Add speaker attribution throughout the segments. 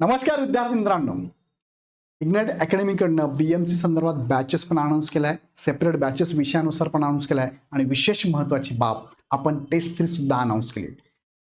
Speaker 1: नमस्कार विद्यार्थी मित्रांनो. इग्नाइट अकॅडमीकडनं बी एम सी संदर्भात बॅचेस पण अनाऊन्स केलाय. सेपरेट बॅचेस विषयानुसार पण अनाऊन्स केलाय. आणि विशेष महत्त्वाची बाब आपण टेस्ट सिरीज सुद्धा अनाऊन्स केली.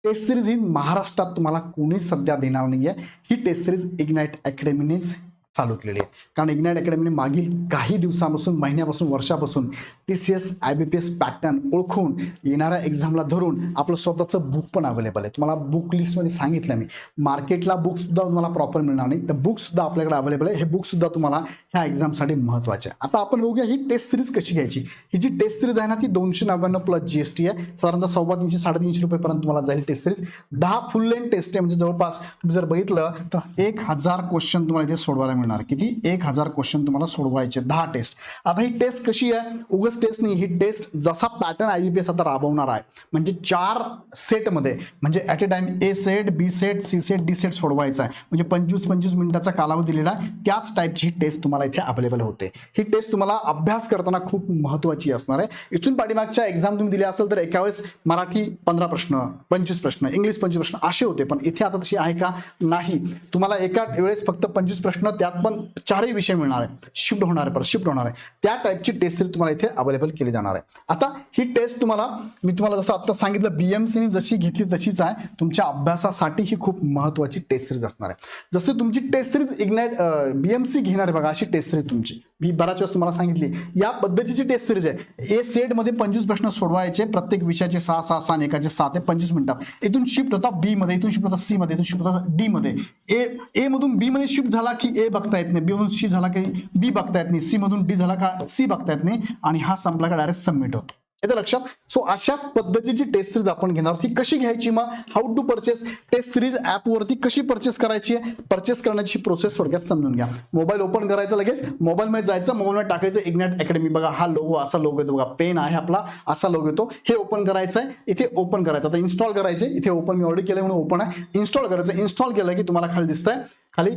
Speaker 1: टेस्ट सिरीज ही महाराष्ट्रात तुम्हाला कोणीच सध्या देणार नाही आहे ही टेस्ट सिरीज इग्नाइट अकॅडमीनेच चालू केलेली आहे. कारण इग्नाइट अकॅडमीने मागील काही दिवसापासून महिन्यापासून वर्षापासून T C S I B P S pattern ओळखून येणाऱ्या एक्झामला धरून आपलं स्वतःचं बुक पण अवेलेबल आहे. तुम्हाला बुक लिस्टमध्ये सांगितलं मी. मार्केटला बुकसुद्धा तुम्हाला प्रॉपर मिळणार नाही. तर बुकसुद्धा आपल्याकडे अवेलेबल आहे. हे बुकसुद्धा तुम्हाला ह्या एक्झामसाठी महत्त्वाचे आहे. आता आपण बघूया ही टेस्ट सिरीज कशी घ्यायची? ही जी टेस्ट सिरीज आहे ना ती दोनशे नव्याण्णव प्लस जी एस टी आहे. साधारणतः सव्वा तीनशे साडेतीनशे रुपयेपर्यंत तुम्हाला जाईल टेस्ट सिरीज दहा फुल लेन टेस्ट आहे. म्हणजे जवळपास तुम्ही जर बघितलं तर एक हजार क्वेश्चन तुम्हाला इथे सोडवायला मिळणार. किती? एक हजार क्वेश्चन तुम्हाला सोडवायचे. दहा टेस्ट आता ही टेस्ट कशी आहे? उगस टेस्ट नाही. ही टेस्ट जसा pattern I B P S आता राबवणार आहे. म्हणजे चार सेटमध्ये म्हणजे at a time A set B set C set D set सोडवायचा आहे. म्हणजे पंचवीस पंचवीस मिनिटाचा कालावधी दिलेला आहे त्याच टाईपची ही टेस्ट तुम्हाला इथे अवेलेबल होते. ही टेस्ट तुम्हाला अभ्यास करताना खूप महत्त्वाची असणार आहे. इथून पाठीमागच्या एक्झाम तुम्ही दिली असेल तर एका वेळेस मराठी पंधरा प्रश्न पंचवीस प्रश्न इंग्लिश पंचवीस प्रश्न असे होते. पण इथे आता तशी आहे का? नाही. तुम्हाला एका वेळेस फक्त पंचवीस प्रश्न त्यात पण चारही विषय मिळणार आहे. शिफ्ट होणार आहे परत शिफ्ट होणार आहे. त्या टाईपची टेस्ट सिरीज तुम्हाला इथे अवेलेबल केली जाणार आहे. आता ही टेस्ट तुम्हाला मी तुम्हाला जसं आता सांगितलं बीएमसीने जशी घेतली तशीच आहे. तुमच्या अभ्यासासाठी ही खूप महत्त्वाची टेस्ट सिरीज असणार आहे. जसं तुमची टेस्ट सिरीज इग्नाइट बीएमसी घेणार आहे बघा अशी टेस्ट सिरीज तुमची. मी बऱ्याच वेळेस तुम्हाला सांगितली या पद्धतीची टेस्ट सिरीज आहे. ए सेटमध्ये पंचवीस प्रश्न सोडवायचे प्रत्येक विषयाचे सहा सहा सहा एकाचे सहा ते पंचवीस मिनिटात इथून शिफ्ट होता बी मध्ये इथून शिफ्ट होता सी मध्ये इथून शिफ्ट होता डी मध्ये. ए ए मधून बी मध्ये शिफ्ट झाला की ए बघता येत नाही. बी मधून सी झाला की बी बघता येत नाही. सी मधून डी झाला का सी बघता येत नाही. आणि हा संपला का डायरेक्ट सबमिट होतो. येतं लक्षात? सो अशाच पद्धतीची टेस्ट सिरीज आपण घेणार. ती कशी घ्यायची मग? How to purchase test series ॲपवरती कशी परचेस करायची आहे? परचेस करण्याची प्रोसेस थोडक्यात समजून घ्या. मोबाईल ओपन करायचा लगेच. मोबाईलमध्ये जायचं. मोबाईलमध्ये टाकायचं इग्नॅट अकॅडमी बघा हा लोगो असा लोगो येतो बघा. पेन आहे आपला असा लोगो येतो. हे ओपन करायचं आहे. इथे ओपन करायचं. आता इन्स्टॉल करायचे इथे ओपन मी ऑलरेडी केलं म्हणून ओपन आहे. इन्स्टॉल करायचं. इन्स्टॉल केलं की तुम्हाला खाली दिसतंय. खाली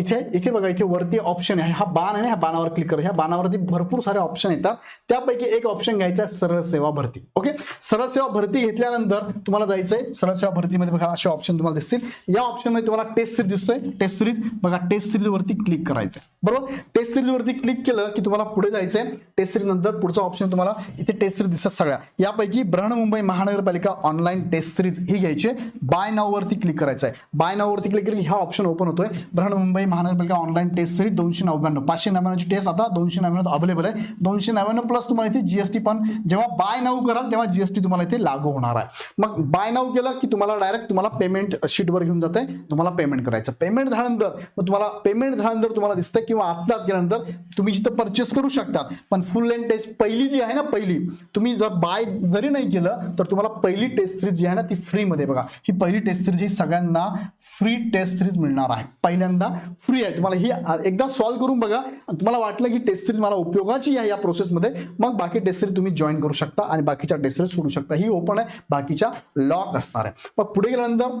Speaker 1: इथे इथे बघा इथे वरती ऑप्शन आहे. हा बाण आहे ह्या बाणावर क्लिक करा. ह्या बाणावरती भरपूर सारे ऑप्शन येतात. त्यापैकी एक ऑप्शन घ्यायचा आहे सरळ सेवा भरती. ओके सरळ सेवा भरती घेतल्यानंतर तुम्हाला जायचंय सरळ सेवा भरतीमध्ये बघा असे ऑप्शन तुम्हाला दिसतील. या ऑप्शनमध्ये तुम्हाला टेस्ट सिरीज दिसतोय. टेस्ट सिरीज बघा टेस्ट सिरीज वरती क्लिक करायचं बरोबर? टेस्ट सिरीज वरती क्लिक केलं की तुम्हाला पुढे जायचंय. टेस्ट सिरीज नंतर पुढचा ऑप्शन तुम्हाला इथे टेस्ट सिरीज दिसतात सगळ्या. यापैकी बृहन्मुंबई महानगरपालिका ऑनलाईन टेस्ट सिरीज ही घ्यायची बाय नाव वरती क्लिक करायचं आहे बाय नाव वरती क्लिक केली की हा ऑप्शन ओपन होतोय. बृहन्मुंबई महानगरपालिका ऑनलाईन टेस्ट सिरीज दोनशे नव्याण्णव. पाचशे नव्याण्णवची टेस्ट आता दोनशे नव्याण्णव अवेलेबल आहे. दोनशे नव्याण्णव प्लस तुम्हाला इथे जीएसटी पण जेव्हा बाय नऊ कराल तेव्हा जीएसटी तुम्हाला इथे लागू होणार आहे. मग बाय नऊ केलं की तुम्हाला डायरेक्ट तुम्हाला पेमेंट शीटवर घेऊन जाते. तुम्हाला पेमेंट करायचं. पेमेंट झाल्यानंतर मग तुम्हाला पेमेंट झाल्यानंतर तुम्हाला दिसतं किंवा आत्ताच गेल्यानंतर तुम्ही जिथं परचेस करू शकतात पण फुल लेंथ टेस्ट पहिली जी आहे ना पहिली तुम्ही जर बाय जरी नाही केलं तर तुम्हाला पहिली टेस्ट सिरीज जी आहे ना ती फ्रीमध्ये बघा. ही पहिली टेस्ट सिरीज ही सगळ्यांना फ्री टेस्ट सिरीज मिळणार आहे. पहिल्यांदा फ्री आहे. तुम्हाला ही एकदा सॉल्व्ह करून बघा. तुम्हाला वाटलं की टेस्ट सिरीज मला उपयोगाची आहे या प्रोसेसमध्ये मग बाकी टेस्ट सिरीज तुम्ही जॉईन करू शकता आणि बाकीच्या टेस्ट सिरीज सोडू शकता. ही ओपन आहे. बाकीच्या लॉक असणार आहे. मग पुढे गेल्यानंतर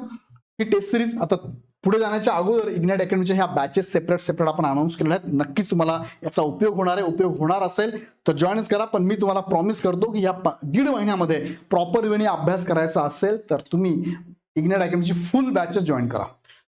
Speaker 1: ही टेस्ट सिरीज आता पुढे जाण्याच्या अगोदर इग्नाइट अकॅडमीच्या ह्या बॅचेस सेपरेट सेपरेट आपण अनाऊन्स केलेल्या आहेत. नक्कीच तुम्हाला याचा उपयोग होणार आहे. उपयोग होणार असेल तर जॉईनच करा. पण मी तुम्हाला प्रॉमिस करतो की ह्या दीड महिन्यामध्ये प्रॉपर वेळी अभ्यास करायचा असेल तर तुम्ही इग्नाइट अकॅडमीची फुल बॅचेस जॉईन करा.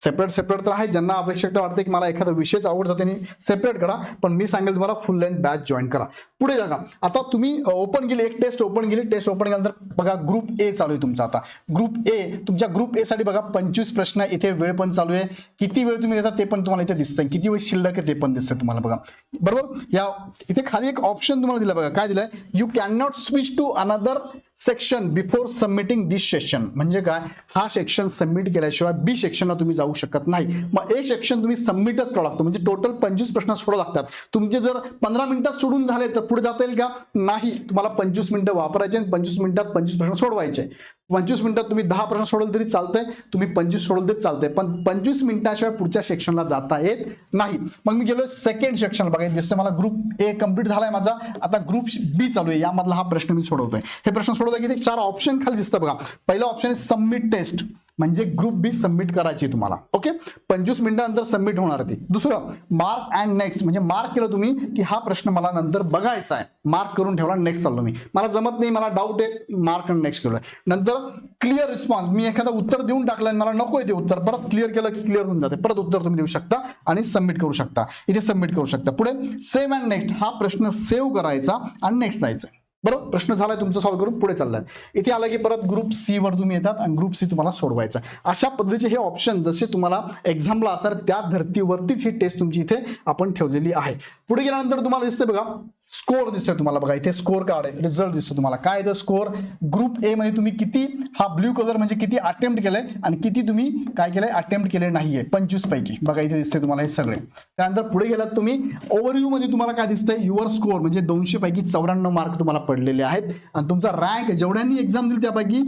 Speaker 1: सेपरेट सेपरेट तर आहे. ज्यांना आवश्यकता वाटते की मला एखादा विषयच आवड जाते सेपरेट करा. पण मी सांगेल तुम्हाला फुल लेंथ बॅच जॉईन करा. पुढे जागा. आता तुम्ही ओपन केली एक टेस्ट ओपन केली. टेस्ट ओपन केल्यानंतर बघा ग्रुप ए चालू आहे तुमचा आता. ग्रुप ए तुमच्या ग्रुप ए साठी बघा पंचवीस प्रश्न इथे वेळ पण चालू आहे. किती वेळ तुम्ही देता ते पण तुम्हाला इथे दिसतंय. किती वेळ शिल्लक आहे ते पण दिसतंय तुम्हाला बघा. बरोबर? या इथे खाली एक ऑप्शन तुम्हाला दिलं बघा. काय दिलंय? You can not switch to another section before submitting this section म्हणजे काय? हा सेक्शन सबमिट केल्याशिवाय बी सेक्शनला तुम्ही जाऊ शकत नाही. मग ए सेक्शन तुम्ही सबमिटच करावं लागतं. म्हणजे टोटल पंचवीस प्रश्न सोडावं लागतात. तुमचे जर पंधरा मिनिटात सोडून झाले तर पुढे जाता येईल का? नाही. तुम्हाला पंचवीस मिनिटं वापरायचे आणि पंचवीस मिनिटात पंचवीस प्रश्न सोडवायचे. पंचवीस मिनिटात तुम्ही दहा प्रश्न सोडवले तरी चालतंय तुम्ही पंचवीस सोडवलं तरी चालतंय. पण पंचवीस मिनिटाशिवाय पुढच्या सेक्शनला जाता येत नाही. मग मी गेलो सेकंड सेक्शन बघा दिसतोय मला ग्रुप ए कंप्लीट झालाय माझा. आता ग्रुप बी चालू आहे. यामधला हा प्रश्न मी सोडवतोय. हे प्रश्न सोडवतोय की चार ऑप्शन खाली दिसतं बघा. पहिला ऑप्शन आहे सबमिट टेस्ट म्हणजे ग्रुप बी सबमिट करायची तुम्हाला. ओके पंचवीस मिनिटानंतर सबमिट होणार ती. दुसरं मार्क अँड नेक्स्ट म्हणजे मार्क केलं तुम्ही की हा प्रश्न मला नंतर बघायचा आहे. मार्क करून ठेवला नेक्स्ट चाललो मी. मला जमत नाही मला डाऊट आहे मार्क अँड नेक्स्ट केलं नंतर क्लिअर रिस्पॉन्स मी एखादा उत्तर देऊन टाकलं आणि मला नको आहे ते उत्तर. परत क्लिअर केलं की क्लिअर होऊन जाते. परत उत्तर तुम्ही देऊ शकता आणि सबमिट करू शकता. इथे सबमिट करू शकता. पुढे सेव्ह अँड नेक्स्ट हा प्रश्न सेव्ह करायचा आणि नेक्स्ट जायचं. बरोबर? प्रश्न झालाय तुमचं सॉल्व्ह करून पुढे चाललाय. इथे आलं की परत ग्रुप सी वर तुम्ही येतात आणि ग्रुप सी तुम्हाला सोडवायचा अशा पद्धतीचे हे ऑप्शन जसे तुम्हाला एक्झामला असणार त्या धर्तीवरतीच ही टेस्ट तुमची इथे आपण ठेवलेली आहे. पुढे गेल्यानंतर तुम्हाला दिसते बघा स्कोर दिसतोय तुम्हाला बघा इथे स्कोर कार्ड आहे रिझल्ट दिसतो तुम्हाला. काय येतं स्कोर? ग्रुप ए मध्ये तुम्ही किती हा ब्ल्यू कलर म्हणजे किती अटेम्प्ट केलाय आणि किती तुम्ही काय केलंय अटेम्प्ट केले नाहीये पंचवीस पैकी. बघा इथे दिसतंय तुम्हाला हे सगळे. त्यानंतर पुढे गेलात तुम्ही ओव्हरव्ह्यू मध्ये तुम्हाला काय दिसतंय? युअर स्कोर म्हणजे दोनशे पैकी चौऱ्याण्णव मार्क तुम्हाला पडलेले आहेत. आणि तुमचा रँक जेवढ्यांनी एक्झाम दिली त्यापैकी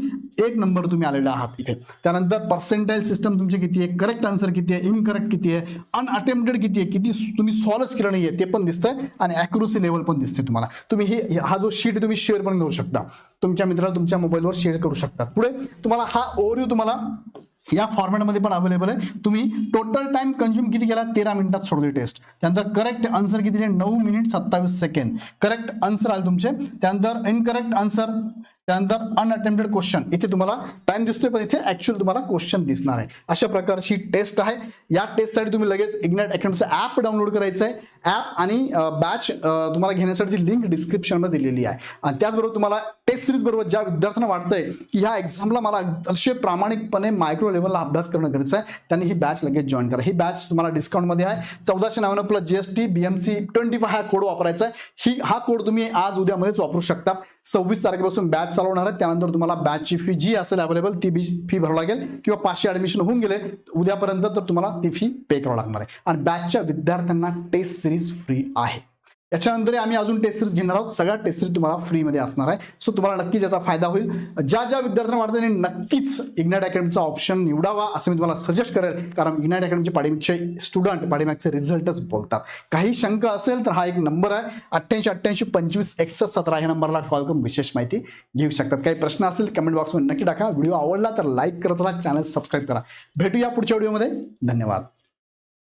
Speaker 1: एक नंबर तुम्ही आलेला आहात इथे. त्यानंतर पर्सेंटाईल सिस्टम तुमची किती आहे? करेक्ट आन्सर किती आहे? इनकरेक्ट किती आहे? अनअटेम्प्टेड किती आहे? किती तुम्ही सॉल्वच केलं नाहीये ते पण दिसतंय. आणि अॅक्युरसी लेवल पण दिसते तुम्हाला. तुम्ही ही हा जो शीट तुम्ही शेअर पण करू शकता. तुमच्या मित्राला तुमच्या मोबाईलवर शेअर करू शकता. पुढे तुम्हाला हा ओव्हरव्ह्यू तुम्हाला या फॉर्मॅटमध्ये पण अवेलेबल आहे. तुम्ही टोटल टाइम कंझ्युम किती केला? तेरा मिनिटात सोडली टेस्ट त्यानंतर करेक्ट आन्सर किती नऊ मिनिट सत्तावीस सेकंड करेक्ट आन्सर आले तुमचे. त्यानंतर इनकरेक्ट आन्सर त्यानंतर अनअटेम्प्टेड क्वेश्चन इथे तुम्हाला टाइम दिसतोय पण इथे ऍक्च्युअल तुम्हाला क्वेश्चन दिसणार आहे. अशा प्रकारची टेस्ट आहे. या टेस्टसाठी तुम्ही लगेच इग्नाइट अकॅडमीचं ॲप डाउनलोड करायचं आहे ॲप आणि बॅच तुम्हाला घेण्यासाठी लिंक डिस्क्रिप्शनमध्ये दिलेली आहे. आणि त्याचबरोबर तुम्हाला टेस्ट सिरीज बरोबर ज्या विद्यार्थ्यांना वाटतंय की ह्या एक्झामला मला अतिशय प्रामाणिकपणे मायक्रो लेवलला अभ्यास करणं गरजेचं आहे त्यांनी ही बॅच लगेच जॉईन करा. ही बॅच तुम्हाला डिस्काउंटमध्ये आहे. चौदाशे नव्याण्णव plus GST BMC twenty five हा कोड वापरायचा आहे. ही हा कोड तुम्ही आज उद्यामध्येच वापरू शकता. सव्वीस तारखेपासून बॅच चालवणार आहे त्यानंतर तुम्हाला बॅचची फी जी असेल अवेलेबल ती बी फी भरावं लागेल. किंवा पाचशे ऍडमिशन होऊन गेले उद्यापर्यंत तर तुम्हाला ती फी पे करावं लागणार आहे. आणि बॅचच्या विद्यार्थ्यांना टेस्ट सिरीज फ्री आहे. याच्यानंतर आम्ही अजून टेस्ट सिरीज घेणार आहोत. सगळ्या टेस्ट सिरीज तुम्हाला फ्रीमध्ये असणार आहे. सो तुम्हाला नक्कीच याचा फायदा होईल. ज्या ज्या विद्यार्थ्यांना वाटतं त्यांनी नक्कीच इग्नाट अकॅडमीचा ऑप्शन निवडावा असं मी तुम्हाला सजेस्ट करेल. कारण इग्नाट अकॅडमीचे पाठीमागचे स्टुडंट पाठीमागचे रिझल्टच बोलतात. काही शंका असेल तर हा एक नंबर आहे. अठ्ठ्याऐंशी अठ्ठ्याऐंशी पंचवीस एकसष्ट सतरा ह्या नंबरला कॉल करून विशेष माहिती घेऊ शकतात. काही प्रश्न असेल कमेंट बॉक्समध्ये नक्की टाका. व्हिडिओ आवडला तर लाईक करत राहा. चॅनल सबस्क्राईब करा. भेटूया पुढच्या व्हिडिओमध्ये धन्यवाद.